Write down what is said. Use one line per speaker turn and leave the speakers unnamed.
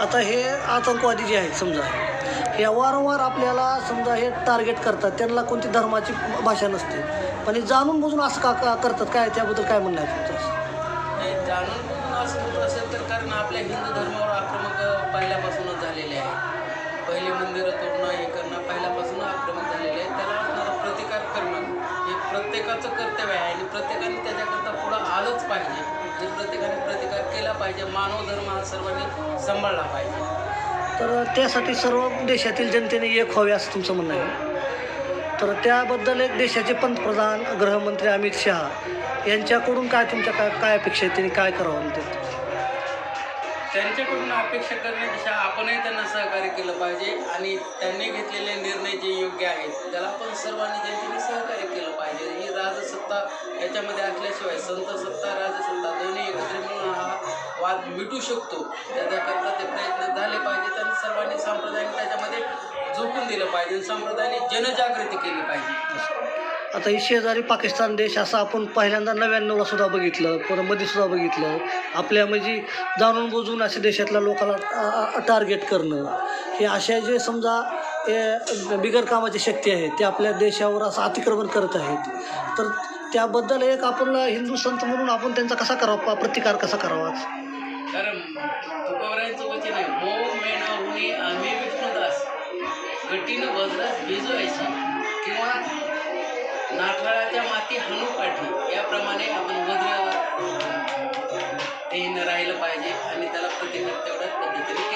आता हे आतंकवादी जे आहेत समजा हे वारंवार आपल्याला समजा हे टार्गेट करतात. त्यांना कोणती धर्माची भाषा नसते. पण हे जाणून बुजून असं का का करतात? काय त्याबद्दल काय म्हणणं आहे तुमचं?
जाणून बुजून असं होत असेल तर कारण आपल्या हिंदू धर्मावर आक्रमक पहिल्यापासूनच झालेले आहे. पहिले मंदिरं तोडणं हे करणं पहिल्यापासून आक्रमक झालेले आहे त्याला असणारा प्रतिकार करणं हे प्रत्येकाचं कर्तव्य आहे आणि प्रत्येकाने त्याच्याकरता पुढं आलंच पाहिजे. हे प्रत्येकाने केला पाहिजे मानव धर्म हा सर्वांनी सांभाळला पाहिजे.
तर त्यासाठी सर्व देशातील जनतेने एक व्हावे असं तुमचं म्हणणं आहे. तर त्याबद्दल एक देशाचे पंतप्रधान गृहमंत्री अमित शहा यांच्याकडून काय तुमच्या काय काय अपेक्षा आहे त्यांनी काय करावं म्हणते?
त्यांच्याकडून अपेक्षा करण्यापेक्षा आपणही त्यांना सहकार्य केलं पाहिजे आणि त्यांनी घेतलेले निर्णय जे योग्य आहेत त्याला आपण सर्वांनी जनतेने सहकार्य केलं पाहिजे. ही राजसत्ता याच्यामध्ये असल्याशिवाय संत सत्ता राजसत्ता वाद मिटू शकतो. त्याच्याकरता ते प्रयत्न झाले पाहिजेत आणि सर्वांनी सांप्रदायिक त्याच्यामध्ये झोकून दिलं पाहिजे संप्रदायाने जनजागृती केली पाहिजे.
आता ही शेजारी पाकिस्तान देश असं आपण पहिल्यांदा नव्याण्णवला सुद्धा बघितलं परत मध्ये सुद्धा बघितलं. आपल्या म्हणजे जाणून बुजून अशा देशातल्या लोकांना टार्गेट करणं. हे अशा जे समजा बिगर कामाची शक्ती आहे ते आपल्या देशावर असं अतिक्रमण करत आहेत. तर त्याबद्दल एक आपण हिंदू संत म्हणून आपण त्यांचा कसा करावा? प्रतिकार कसा करावा?
कारण तुकोबरायांचं वचन आहे मो मेण उणे आम्ही विष्णुदास कठीण वज्रास भिजवायची. किंवा नाठाळाच्या माती हाणू पाठी. याप्रमाणे आपण वज्र ते राहिलं पाहिजे आणि त्याला प्रतिकार तेवढ्याच पद्धतीने